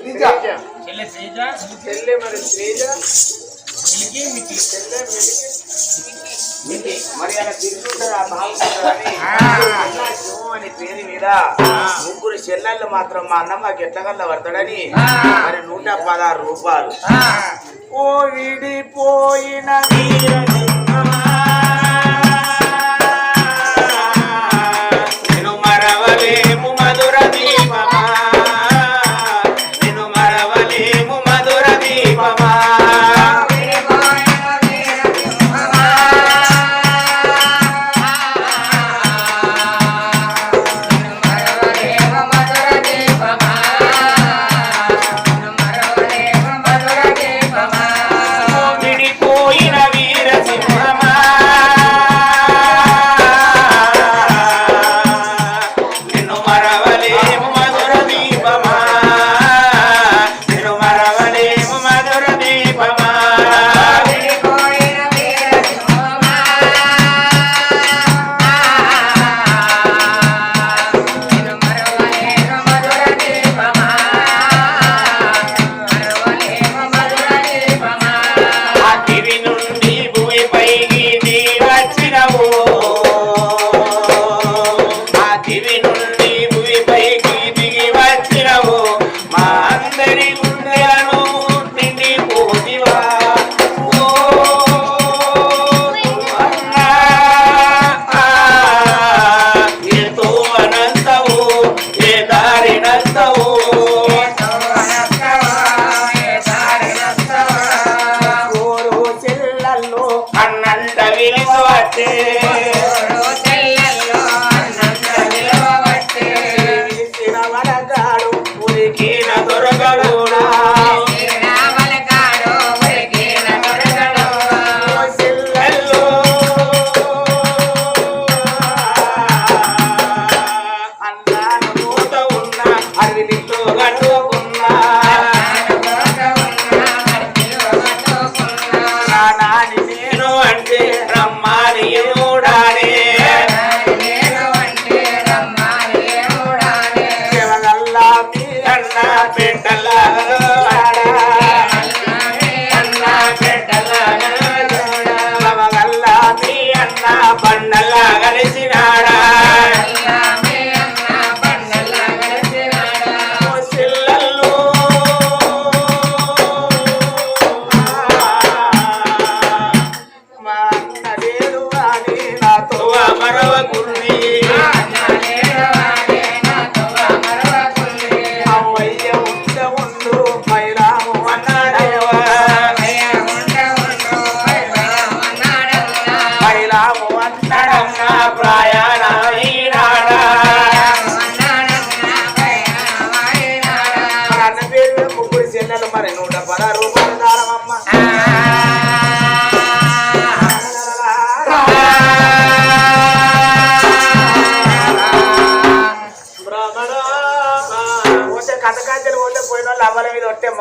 శ్రీజ చెల్లె శ్రీజ. చెల్లె మరి శ్రీజ. మిలికి మికి చెల్లె మిలికి. మరి అలా తిరుగుతుంటారు ఆ బాగుంటుందని అన్నా శివం అని పేరు మీద ముగ్గురు చెల్లెళ్ళు మాత్రం మా అన్న మాకు ఎట్లగల్ల పడతాడని మరి నూట పదహారు రూపాయలు. ఓ విడిపోయిన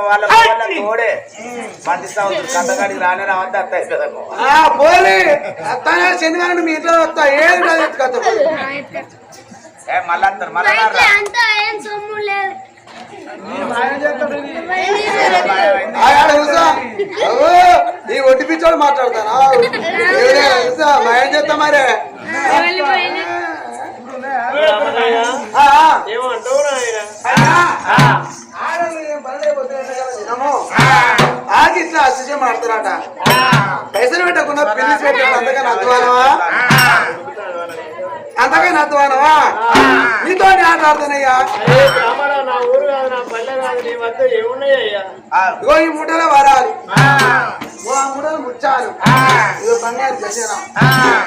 వాళ్ళ తోడే. కథగాడికి రానే రావద్దు అత్త ఆ, పోలే. అత్తానే శనివారం మీ ఇంట్లో వస్తా. ఏది రాదు ఎత్తుకొస్తా. ఏ మళ్ళీ అంటారు మళ్ళీ ఈ ఒడ్డు పిచ్చోడు మాట్లాడతానా? ఎవరే కూర్చో, మా ఏం చేస్తా మరి. ఆ, ఆ. ఏమంటావు ఆగి ఇట్లా అసహ్యం ఆడతారట పైసలు పెట్టకుండా పిల్లి పెట్టాడు అంతగా అధ్వానమా అంతగా అధ్వానమా నీతో ఆట ఏమున్నాయ్యా ఇగో ఈ ముఠలో వరాలి ముచ్చాలు ఇగో బంగారు దశనం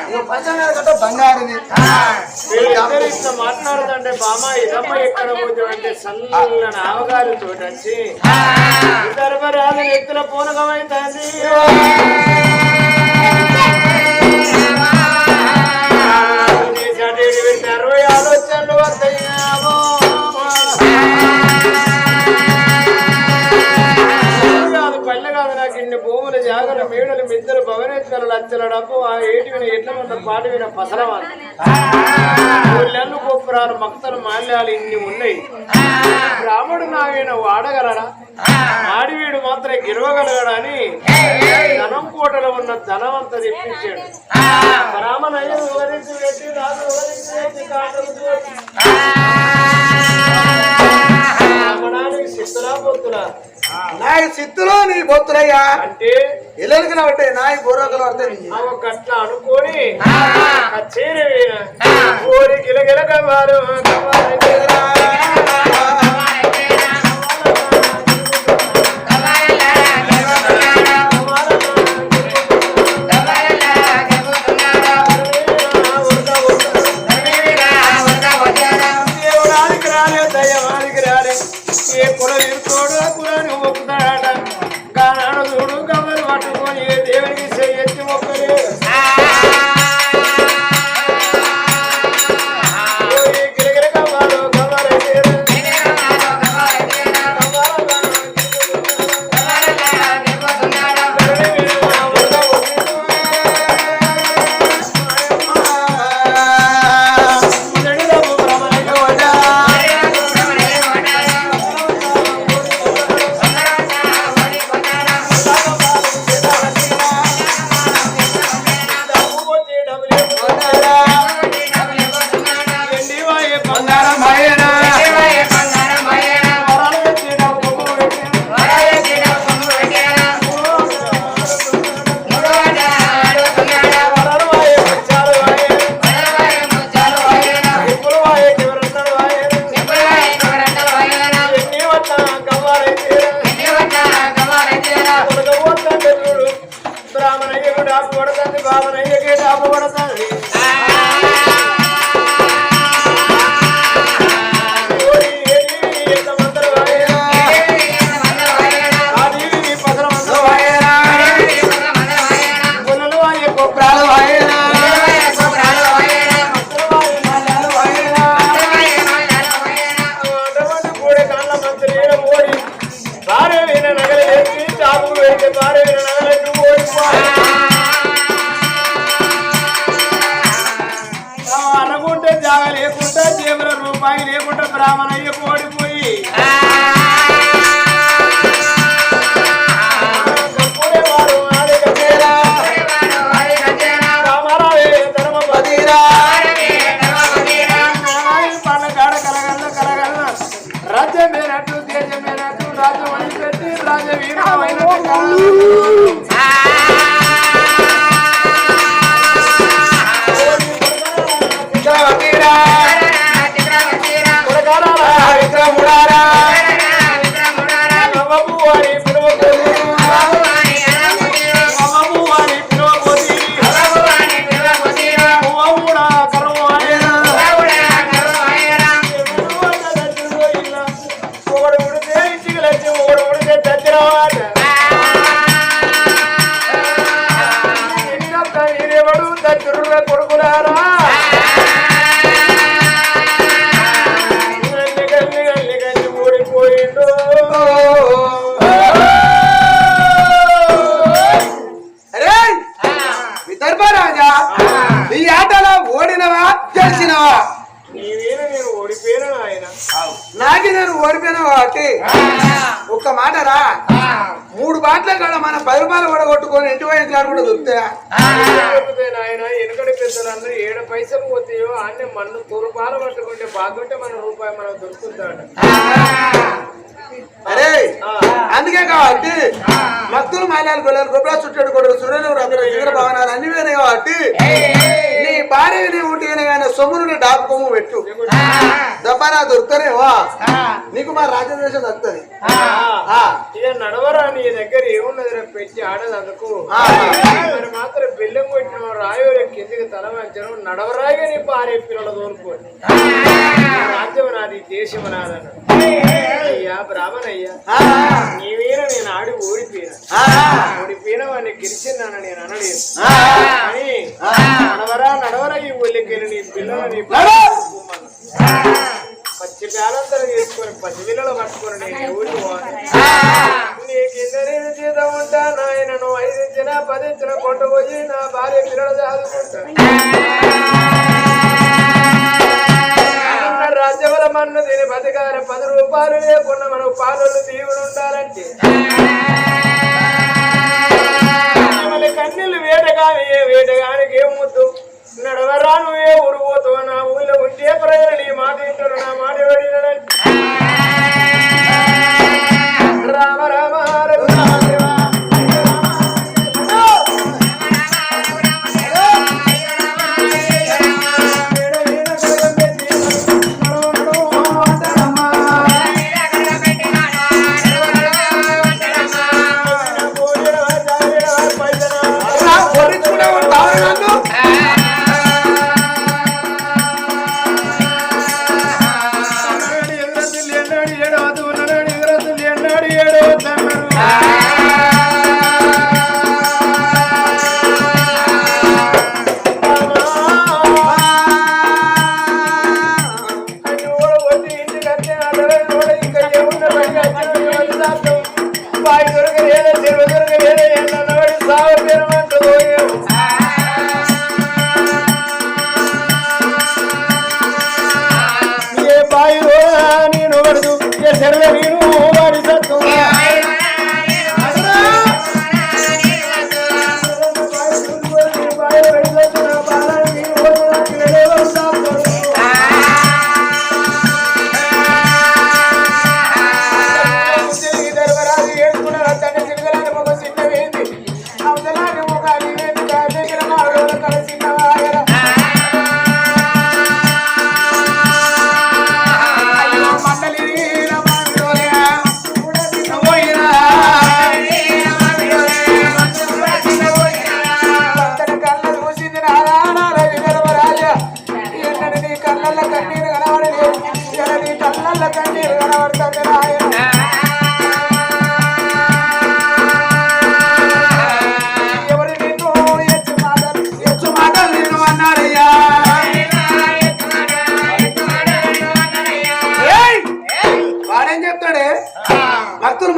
ఇగో పంచంగారు కట్ట బంగారుది. వీళ్ళిద్దరు ఇట్లా మాట్లాడుతుంటే బామ ఇదమ్మ ఎక్కడ పోతే? అంటే చల్లని ఆవగారితో వచ్చి ధర్మరాజు ఎత్తుల పూనకమైతుంది కాదు పల్లె మేడలు భవనేశ్వర లచ్చల డబ్బు ఆ ఏటి విన ఎట్ల ఉన్న పాట విన పసలవాలి గొప్పరాలు మక్తలు మాల్యాలు ఇన్ని ఉన్నాయి. రాముడు నాయన వాడగలడా ఆడివీడు మాత్రం గెలవగలగడా అని ధనం కోటలో ఉన్న ధనవంత తెప్పించాడు. బ్రాహ్మణయ్య వివరించి పెట్టి రాజు వివరించి పెట్టి కాటలు పొత్తులా నా సిత్తులో నీ బొత్తులయ్యా. అంటే ఇళ్ళకి పట్టే నా బోరోకలు పడతాయి అనుకొని గిలగిల. వారికి రాడే ఏ కుల ఇరుకోడు ఆ ఒక్క బంగారం భయనా రాజా. ఈ ఆటలో ఓడినవా గెలిచినవా? నీవేన నేను ఓడిపోయినా ఆయన? నాకి నేను ఓడిపోయినా కాబట్టి ఒక్క మాట రా. మూడు బాట్ల కాడ మన పది రూపాయలు కూడా కొట్టుకొని ఇంటి వయసు కూడా దొరుకుతాయా నాయన వెనుకడి పెద్దలందరూ ఏడు పైసలు పోతాయో అన్నీ మన్ను తూరుపాలు పట్టుకుంటే బాగుంటే మన రూపాయి మనకు దొరుకుతాడు అరే అందుకే కాబట్టి భక్తులు మాలాలు గొల్లలు గొప్ప చుట్టాడు కొడుకు రథులు దగ్గర భవనాలు అన్ని వేరే కాబట్టి నీ భార్య నీ ఉంటిగానే కానీ సొమ్మును డాబు కొమ్ము పెట్టు. దెబ్బనా దొరుకుతానేవా నీకు మా రాజదేశం దక్కుతుంది నడవరా నీ దగ్గర ఏమున్నది పెట్టి ఆడదు అందుకు. మాత్రం బెల్లం కొట్టిన రాయో కిందికి తల వంచను నడవరాగా నీ భార్య పిల్లల దూరుకోండి రాజ్యం నాది దేశం నాదన్న అయ్యా బ్రాహ్మణయ్యా నీవేన నేను ఆడి ఓడిపోయినా. ఓడిపోయిన వాడిని గెలిచినాను నేను అనలేదు. కానీ నడవరా నడవరా ఈ ఊళ్ళకెళ్ళి నీ పిల్లలు నీ పచ్చి పేలంతరం చేసుకొని పచ్చి పిల్లలు పట్టుకొని నేను పోవాలి. నీకు ఇందరి జీతం ఉంటా నాయన నువ్వు ఐదు ఇచ్చిన పది ఇచ్చిన కొంట పోయి నా భార్య పిల్లలు చదువుకుంటాను రాజ్యవల మన్ను దీని బతకాల పది రూపాయలు లేకుండా మనం పాలలు దీవుడు ఉండాలంటే. మన కన్నీళ్ళు వేటగాని ఏ వేటగానికి ఏం ముద్దు? నడవరా నువ్వు ఏ ఊరు ఊళ్ళో ఉంటే ప్రజలు నీ మాట వింటారు నా బాయి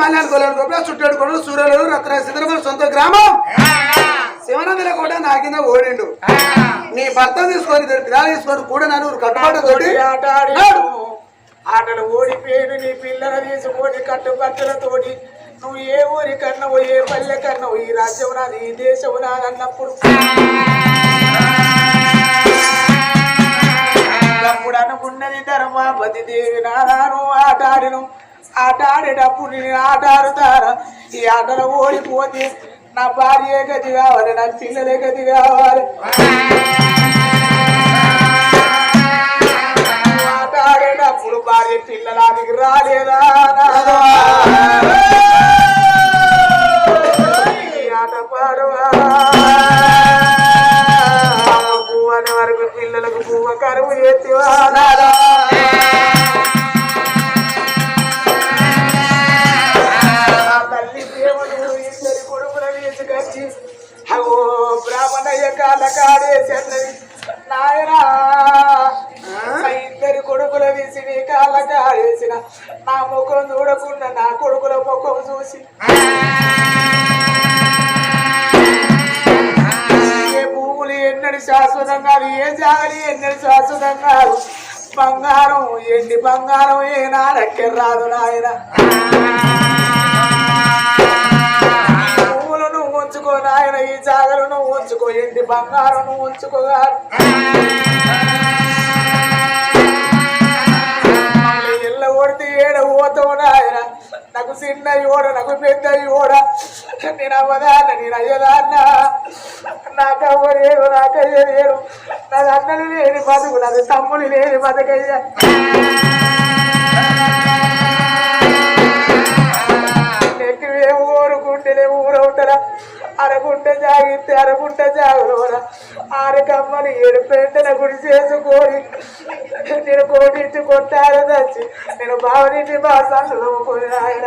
మల్యాణ కొలను గొప్ప చుట్టాడు కొడు సూర్యులు రత్న సొంత గ్రామం. శివనందుల కూడా నా కింద ఓడిండు. నీ భర్త తీసుకొని ఇద్దరు పిల్లలు తీసుకొని కూడా నన్ను కట్టుబాటు తోటి ఆట ఆడాడు. ఆటలు ఓడిపోయాడు నీ పిల్లల తీసుకొని కట్టుబట్టలతోటి నువ్వు ఏ ఊరి కన్నవు ఏ పల్లె కన్నవు? ఈ రాజ్యం నాది ఈ దేశం నాది అన్నప్పుడు. అప్పుడు అనుకున్నది ధర్మాపతి దేవి నాను ఆట ఆడిను ఆట ఆడేటప్పుడు నేను ఆట ఆడుతారా ఈ ఆటలో ఓడిపోతే నా భార్య గది కావాలి నా పిల్లలే గది కావాలి. ఎన్నడి శాశ్వతం కాదు ఏ జాగలి ఎన్నడి శాశ్వతం కాదు. బంగారం ఎండి బంగారం ఏ రాదు నాయన. భూములు నువ్వు ఉంచుకో నాయన ఈ జాగలు నువ్వు ఉంచుకో ఎండి బంగారం నువ్వు ఉంచుకోగా ఇళ్ళ కొడితే ఏడ పోతావు నాయన? నాకు చిన్న ఓడ నాకు పెద్ద ఓడ నేను అవ్వదాన్న నేను అయ్యదాన్న. నాకు అవ్వలేడు నాకు అయ్యలేడు నాకు అన్నలు లేని బతుకు నాకు తమ్ముడు లేని బతుకయ్యా. నెట్టివే ఊరుకుంటేనే ఊరవుతారా అరగుంట జాగితే అరగుంట జాగులోరా ఆరకమ్మని ఏడు పెంటన గుడి చేసుకొని నేను కోటించి కొట్టారు తెచ్చి నేను బావనింటి బాసాలు ఆయన.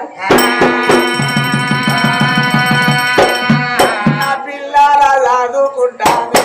నా పిల్లల చదువుకుంటానే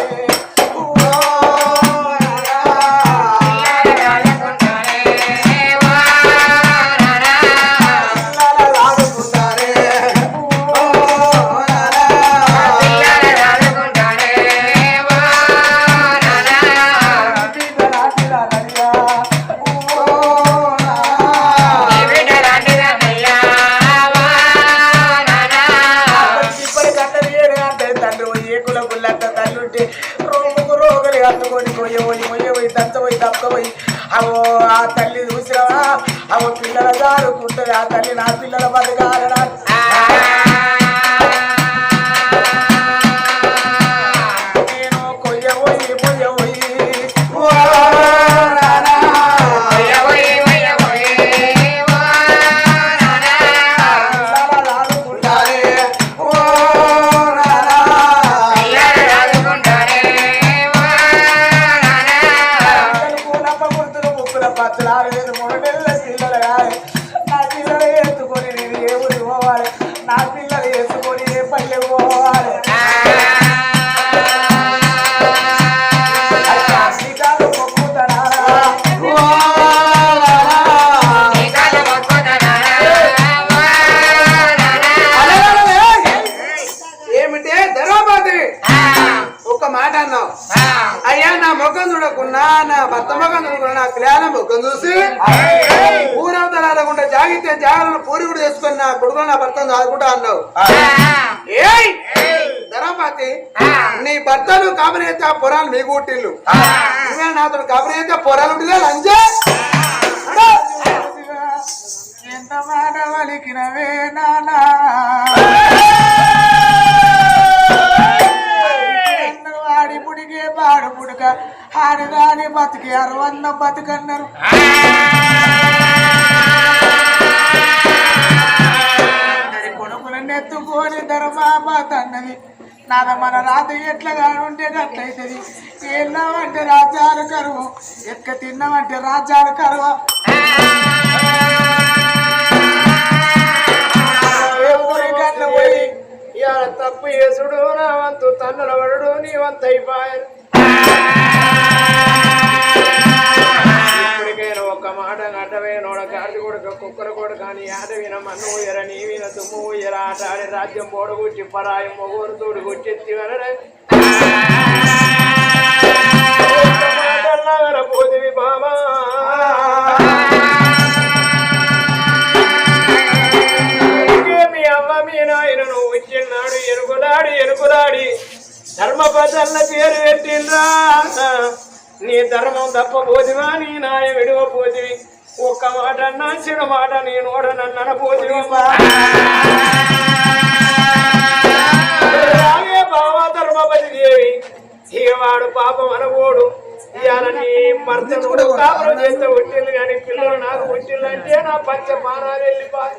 జారుకుంటుంది ఆ తల్లి నా పిల్లల బతకాలని కొడుకు నా భర్తను చదువుకుంటా అన్నావు. ఏయ్! ధర్మపతి నీ భర్తలు కాబరైతే ఆ పొరాలు మీ కూటిల్లు నువ్వే నాతో కాబరైతే పొరాలు ఉంటుందా లంచే ఎంత మాట వలికినవే నానా? ఆడి పుడికే పాడు పుడక. ఆడిదాని బతికి అరవన్న బతుకన్నారు. నాన్న మన రాత్రి ఎట్లా ఉంటే అట్లయితుంది తిన్నామంటే రాజ్యాలు కరువు ఎక్క తిన్నామంటే రాజ్యాలు కరువు. పోయి తప్పు చేసుడు నా వంతు తన్నుల వడుడు నీ వంతు మాట నటవే నోడ గాడి కొడుక కుక్కల కొడుక కానీ ఆట విన మన్ను ఊయర నీ విన తుమ్ము ఊయర ఆట ఆడి రాజ్యం పోడగుచ్చి పరాయం మొగోరు తోడు గుచ్చెత్తి పోతివి బామా అందుకే మీ అవ్వ మీ నాయనను వచ్చిన్నాడు ఎనుకులాడి ఎనుకులాడి ధర్మపదల్ల పేరు పెట్టిండ్రా. నీ ధర్మం తప్పపోతివా నీ నాయ విడువ పోతివి. ఒక్క మాట అన్నా చిన్న మాట నీ నోడ నన్ను పోతివి అలాగే బావా ధర్మపతి దేవి ఇక వాడు పాపం అనబోడు? కూడా కాపురం చేస్తే ఒట్టిల్లు కానీ పిల్లలు నాకు ఒట్టిల్లు అంటే నా పంచ మానాలు వెళ్ళిపోయి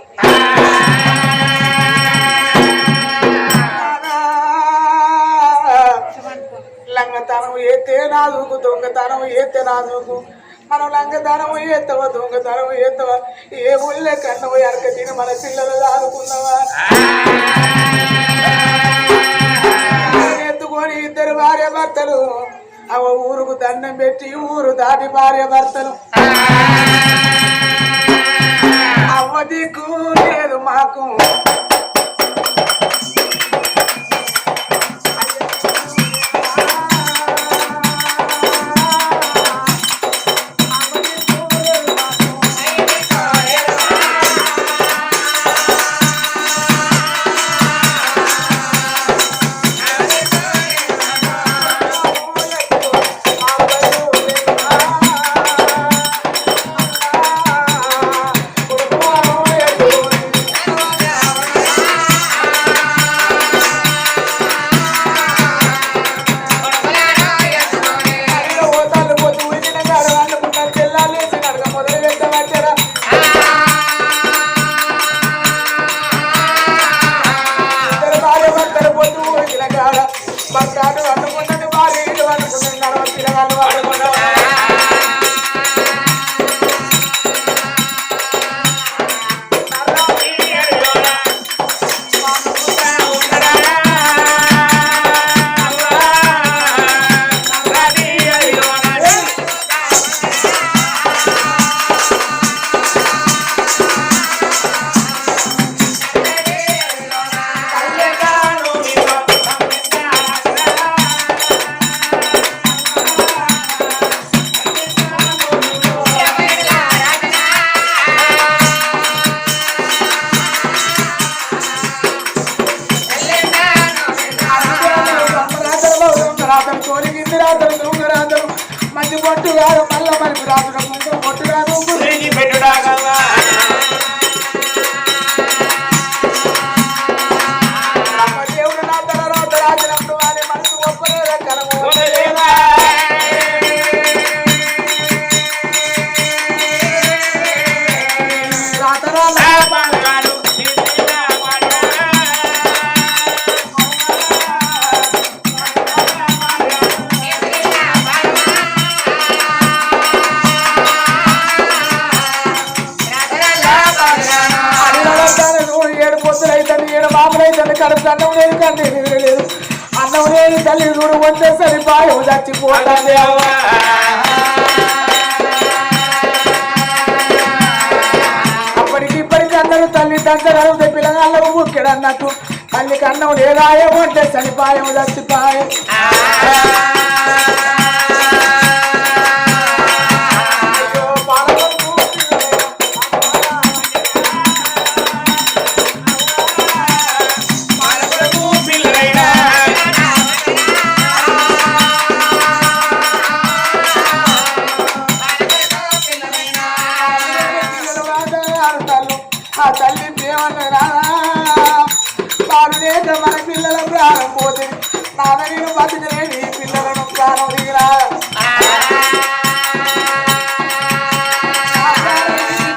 లంగతనం ఏతే నాదుకు దొంగతనం ఏతే నాదుకు మనం లంగతనం ఎత్తవా దొంగతనం ఎత్తవా? ఏ ఊళ్ళే కన్నవ ఎరక తిని మన పిల్లలు దాదుకున్నవా ఎత్తుకొని ఇద్దరు భార్య భర్తలు అవ ఊరుకు దండం పెట్టి ఊరు దాటి భార్య భర్తలు. అవ్వ దిక్కు లేదు మాకు. భార్య భర్తలు పట్టాడు ఊరిన వారి భర్తలు కోరికింది రాతలు దొంగ మంచి బొట్టు కాదు మళ్ళా మనకి రాజు ముందు బొట్టు కాదు పెట్టుడా అయితే కడుపు అన్నం లేదు కంటే నిద్ర లేదు. అన్నం లేని తల్లి గుడు వంటే సరిపాయం చచ్చిపోతాంది. అవ్వ అప్పటికి ఇప్పటికి అందరూ తల్లి దగ్గర పిల్లగాళ్ళకు ముక్కెడు అన్నట్టు తల్లికి అన్నం లేదా ఏమంటే చనిపాయం చచ్చిపాయం తల్లి ఏమన్నరా వారు మన పిల్లల ప్రాణం పోతే నాన్న నేను బతికలేని ఈ పిల్లలను ప్రాణం దిగిరా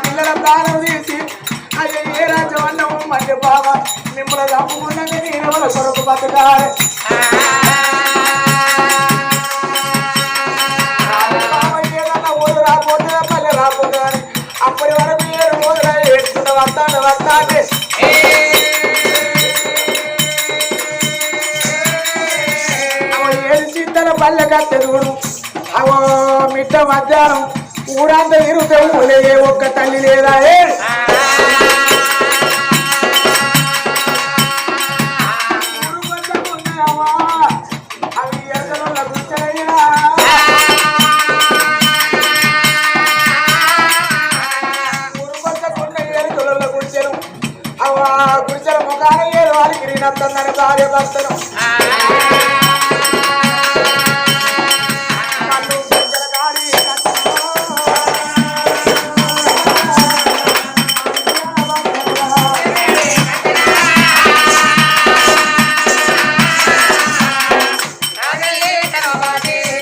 పిల్లల ప్రాణం తీసి అయ్యే ఏ రాజ్యం అన్నము మంచి బాబా మిమ్మల్ని చంపుకున్నాక నేను ఎవరి కొరకు బతకాలి. చింతల పల్లె అవో మిట్ట మధ్యాహ్నం ఊరంతా తిరుగుతే ఊళ్ళే ఒక్క తల్లి లేదా ఏ ఊరు కొంచెం ఉన్నాయమ్మా. అవి గుడిసెల ముఖాన ఏడు భార్య భర్తను